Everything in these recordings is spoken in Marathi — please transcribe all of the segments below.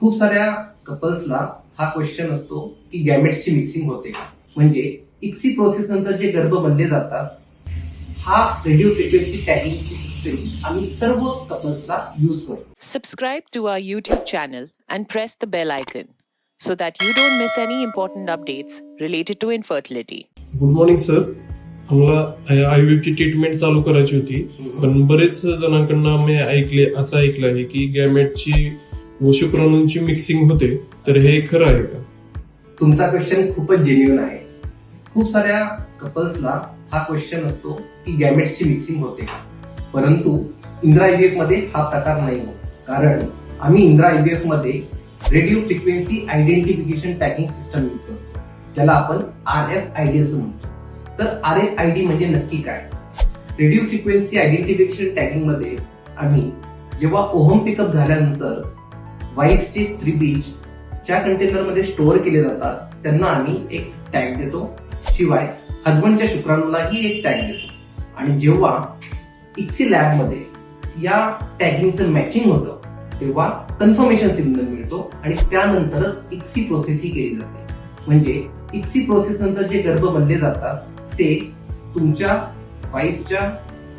खूप साऱ्या कपल्सला हा क्वेश्चन असतो की गॅमेट्सची मिक्सिंग होते का? म्हणजे इक्सी प्रोसेस नंतर जे गर्भ बनले जातात हा रेडिओ फ्रिक्वेन्सी सिस्टम आम्ही सर्व कपल्सला यूज करतो. Subscribe to our YouTube channel and press the bell icon so that you don't miss any important updates related to infertility. Good morning sir आम्हाला आयव्हीची ट्रीटमेंट चालू करायची होती. पण बरेच जणांकडनं आम्ही ऐकले असं ऐकलं आहे की गॅमेटची व शुक्राणूंची मिक्सिंग होते तर हे खरं आहे का? तुमचा क्वेश्चन खूपच जेन्युन आहे. खूप साऱ्या कपल्सला हा क्वेश्चन असतो की गॅमेट्सची मिक्सिंग होते का? परंतु इंद्रा IVF मध्ये हा प्रकार नाही होत. कारण आम्ही इंद्रा IVF मध्ये radio frequency identification tagging system use करतो. ज्याला आपण आर एफ आय डी असं म्हणतो. तर आर एफ आय डी म्हणजे नक्की काय? रेडिओ फ्रिक्वेन्सी आयडेंटिफिकेशन टॅगिंगमध्ये आम्ही जेव्हा ओहम पिकअप झाल्यानंतर वाईफचे स्त्रीबीज ज्या कंटेनरमध्ये स्टोअर केले जातात त्यांना आम्ही एक टॅग देतो. शिवाय हजबंडच्या शुक्राणूलाही एक टॅग देतो. आणि जेव्हा इक्सी लॅबमध्ये या टॅगिंगचं मॅचिंग होतं तेव्हा कन्फर्मेशन सिग्नल मिळतो आणि त्यानंतरच इक्सी प्रोसेस ही केली जाते. म्हणजे इक्सी प्रोसेस नंतर जे गर्भ बनले जातात ते तुमच्या वाईफच्या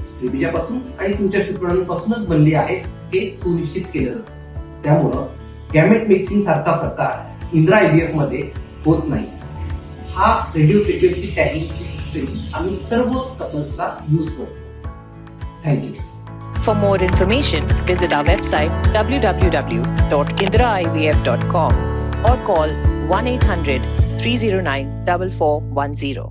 स्त्रीबीजापासून आणि तुमच्या शुक्राणूपासूनच बनले आहेत हे सुनिश्चित केलं जातं. त्यामुळं गॅमेट मिक्सिंग सारखा प्रकार इंद्रा आयव्हीएफमध्ये होत नाही. हा रेडिओ फ्रिक्वेन्सी टॅगिंग सिस्टम आम्ही सर्व कपल्सला यूज करतो. Thank you For more information, visit our website www.indraivf.com or call 1 800 309 4410.